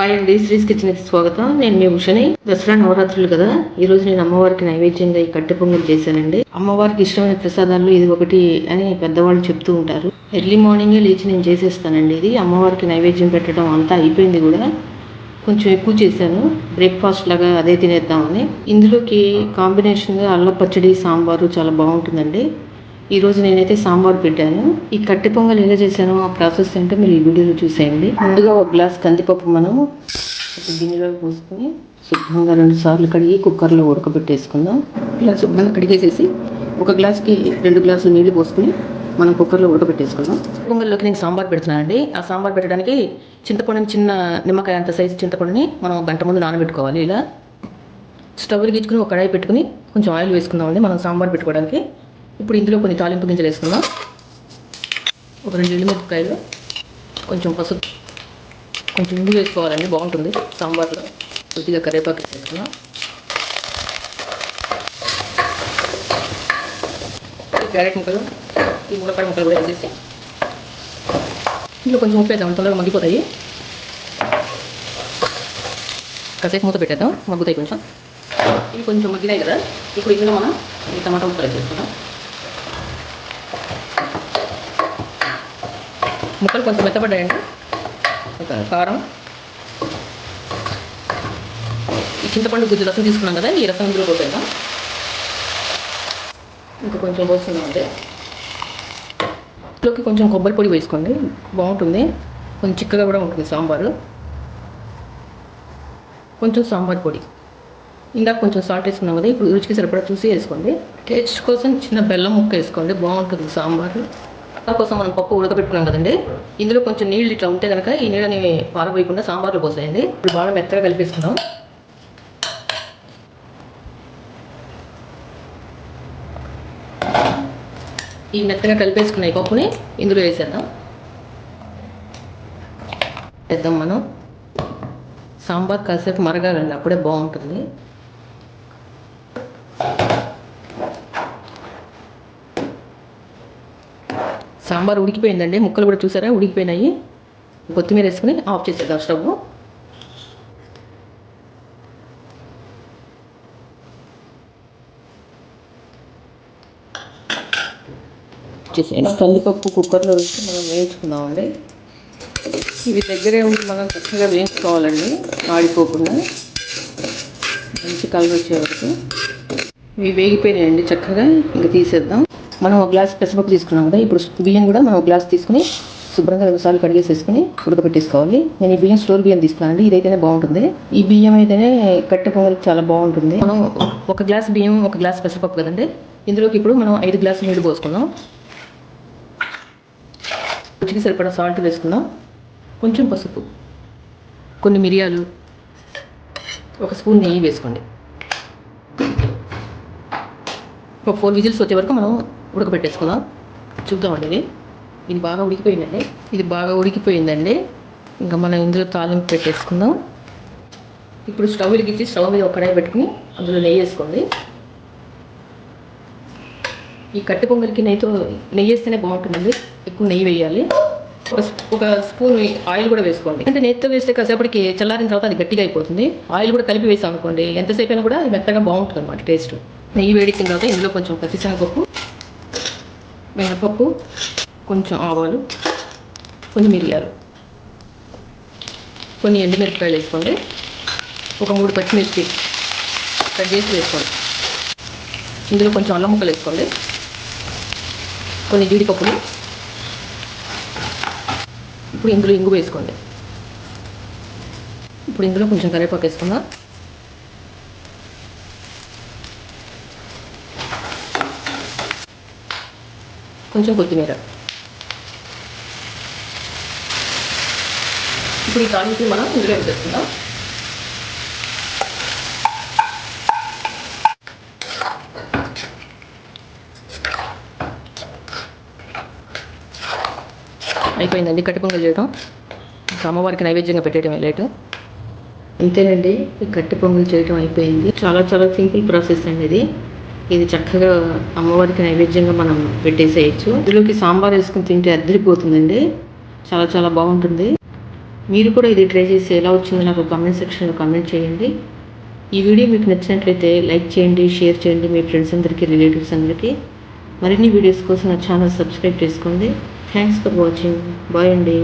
Hi అండి శ్రీస్ కిచెన్కి స్వాగతం. నేను మీ ఉషని. దసరా నవరాత్రులు కదా. ఈ రోజు నేను అమ్మవారికి నైవేద్యంగా ఈ కట్టె పొంగల్ చేశానండి. అమ్మవారికి ఇష్టమైన ప్రసాదాలు ఇది ఒకటి అని పెద్దవాళ్ళు చెప్తూ ఉంటారు. ఎర్లీ మార్నింగే లేచి నేను చేసేస్తానండి ఇది. అమ్మవారికి నైవేద్యం పెట్టడం అంతా అయిపోయింది కూడా. కొంచెం ఎక్కువ చేశాను. బ్రేక్ఫాస్ట్ లాగా అదే తినేద్దామని. ఇందులోకి కాంబినేషన్గా అల్లం పచ్చడి సాంబారు చాలా బాగుంటుందండి. ఈరోజు నేనైతే సాంబార్ పెట్టాను ఈ కట్టి పొంగల్ ఎలా చేశానో ఆ ప్రాసెస్ ఏంటో మీరు ఈ వీడియోలో చూసేయండి. ముందుగా ఒక గ్లాస్ కందిపప్పు మనం ఒక గిన్నెలో పోసుకొని శుభ్రంగా రెండు సార్లు కడిగి కుక్కర్లో ఉడకబెట్టేసుకుందాం. ఇలా శుభ్రంగా కడిగేసేసి ఒక గ్లాస్కి రెండు గ్లాసులు నీళ్ళు పోసుకొని మనం కుక్కర్లో ఉడకబెట్టేసుకుందాం. పొంగల్లోకి నేను సాంబార్ పెడుతున్నానండి. ఆ సాంబార్ పెట్టడానికి చింతపండుని చిన్న నిమ్మకాయ అంత సైజు చింతపండుని మనం గంట ముందు నానబెట్టుకోవాలి. ఇలా స్టవ్ గీచుకుని ఒక కడాయి పెట్టుకుని కొంచెం ఆయిల్ వేసుకుందామండి. మనం సాంబార్ పెట్టుకోవడానికి ఇప్పుడు ఇందులో కొన్ని తాలింపు గింజలు వేసుకుందాం. ఒక రెండు ఎండుమిరపకాయలు కొంచెం పసుపు కొంచెం ఇంగు వేసుకోవాలండి బాగుంటుంది. సాంబార్లో కొద్దిగా కరివేపాకు వేసుకుందాం. క్యారెట్ ముక్కలు ఈ మునక్కాయ ముక్కలు కూడా వేసేసి ఇందులో కొంచెం ఉప్పు వేద్దాం. తొందరగా మగ్గిపోతాయి. కాసేపు మూత పెట్టేద్దాం. మగ్గుతాయి కొంచెం. ఇవి కొంచెం మగ్గినాయి కదా. ఇప్పుడు ఇందులో మనం ఈ టమాటా ముక్కలు వేసేసుకుందాం. ముక్కలు కొంచెం మెత్తపడ్డాయండి కారం. ఈ చింతపండు గుజ్జు రసం తీసుకున్నాం కదా ఈ రసం ఇందులో పోసేద్దాం. ఇంకా కొంచెం పోస్తున్నాం అండి ఇందులోకి కొంచెం కొబ్బరి పొడి వేసుకోండి బాగుంటుంది. కొంచెం చిక్కగా కూడా ఉంటుంది సాంబారు. కొంచెం సాంబార్ పొడి. ఇందాక కొంచెం సాల్ట్ వేసుకున్నాం కదా ఇప్పుడు రుచికి సరిపడా చూసి వేసుకోండి. టేస్ట్ కోసం చిన్న బెల్లం ముక్క వేసుకోండి బాగుంటుంది సాంబారు. కోసం మనం పప్పు ఉడకబెట్టుకున్నాం కదండి. ఇందులో కొంచెం నీళ్ళు ఇట్లా ఉంటే కనుక ఈ నీళ్ళని పారబోయకుండా సాంబార్లో పోసేయండి. ఇప్పుడు బాగా మెత్తగా కలిపేసుకుందాం. ఈ మెత్తగా కలిపేసుకున్న ఈ పప్పుని ఇందులో వేసేద్దాం. వేద్దాం మనం. సాంబార్ కాసేపు మరగాలండి అప్పుడే బాగుంటుంది. సాంబార్ ఉడికిపోయిందండి. ముక్కలు కూడా చూసారా? ఉడికిపోయినాయి. కొత్తిమీర వేసుకుని ఆఫ్ చేసేద్దాం స్టవ్. చేసేయండి. కందిపప్పు కుక్కర్లో వేసి మనం వేయించుకుందామండి. ఇవి దగ్గరే ఉండి మనం చక్కగా వేయించుకోవాలండి. ఆడిపోకుండా మంచి కలర్ వచ్చే వరకు. ఇవి వేగిపోయినాయండి చక్కగా. ఇంకా తీసేద్దాం. మనం ఒక గ్లాస్ పెసరపప్పు తీసుకున్నాం కదా ఇప్పుడు బియ్యం కూడా మనం ఒక గ్లాస్ తీసుకుని శుభ్రంగా రెండుసార్లు కడిగేసేసుకుని ఉడకబెట్టేసుకోవాలి. నేను ఈ బియ్యం స్టోర్ బియ్యం తీసుకున్నానండి ఇదైతేనే బాగుంటుంది. ఈ బియ్యం అయితేనే కట్టె పొంగల్ చాలా బాగుంటుంది. మనం ఒక గ్లాస్ బియ్యం ఒక గ్లాస్ పెసరపప్పు కదండి ఇందులోకి ఇప్పుడు మనం ఐదు గ్లాసులు నీళ్ళు పోసుకుందాం. రుచికి సరిపడా సాల్ట్ వేసుకుందాం. కొంచెం పసుపు కొన్ని మిరియాలు ఒక స్పూన్ నెయ్యి వేసుకోండి. ఒక ఫోర్ విజిల్స్ వచ్చే వరకు మనం ఉడకబెట్టేసుకుందాం. చూద్దామండి ఇది. ఇది బాగా ఉడికిపోయిందండి. ఇది బాగా ఉడికిపోయిందండి. ఇంకా మనం ఇందులో తాలింపు పెట్టేసుకుందాం. ఇప్పుడు స్టవ్ వెలిగించి స్టవ్ మీద ఒక కడాయి పెట్టుకుని అందులో నెయ్యి వేసుకోండి. ఈ కట్టె పొంగలికి నెయ్యితో నెయ్యి వేస్తేనే బాగుంటుందండి. ఎక్కువ నెయ్యి వేయాలి. ఒక ఒక స్పూన్ ఆయిల్ కూడా వేసుకోండి. అంటే నెయ్యితో వేస్తే కాసేపటికి చల్లారిన తర్వాత అది గట్టిగా అయిపోతుంది. ఆయిల్ కూడా కలిపి వేసాం అనుకోండి ఎంతసేపు అయినా కూడా అది మెత్తగా బాగుంటుంది అనమాట టేస్ట్. నెయ్యి వేడికిన తర్వాత ఇందులో కొంచెం పచ్చిశనగపప్పు మినపప్పు కొంచెం ఆవాలు కొన్ని మిరియాలు. కొన్ని ఎండుమిరపకాయలు వేసుకోండి. ఒక మూడు పచ్చిమిర్చి కట్ చేసి వేసుకోండి. ఇందులో కొంచెం అల్లం ముక్కలు వేసుకోండి. కొన్ని జీడిపప్పులు. ఇప్పుడు ఇందులో ఇంగు వేసుకోండి. ఇప్పుడు ఇందులో కొంచెం కరివేపాకు వేసుకుందాం. కొంచెం కొత్తిమీర. ఇప్పుడు ఈ తాలింపు మనం ఇందులో వేసేసుకుందాం. అయిపోయిందండి కట్టి పొంగల్ చేయడం అమ్మవారికి నైవేద్యంగా పెట్టేయడం లేటు. అంతేనండి కట్టి పొంగల్ చేయడం అయిపోయింది. చాలా చాలా సింపుల్ ప్రాసెస్ అండి ఇది. ఇది చక్కగా అమ్మవారికి నైవేద్యంగా మనం పెట్టేసేయచ్చు. ఇందులోకి సాంబార్ వేసుకుని తింటే అద్దరిపోతుందండి. చాలా చాలా బాగుంటుంది. మీరు కూడా ఇది ట్రై చేసి ఎలా వచ్చిందో నాకు కామెంట్ సెక్షన్లో కామెంట్ చేయండి. ఈ వీడియో మీకు నచ్చినట్లయితే లైక్ చేయండి షేర్ చేయండి మీ ఫ్రెండ్స్ అందరికీ రిలేటివ్స్ అందరికీ. మరిన్ని వీడియోస్ కోసం నా ఛానల్ సబ్స్క్రైబ్ చేసుకోండి. థ్యాంక్స్ ఫర్ వాచింగ్ బాయ్ అండి.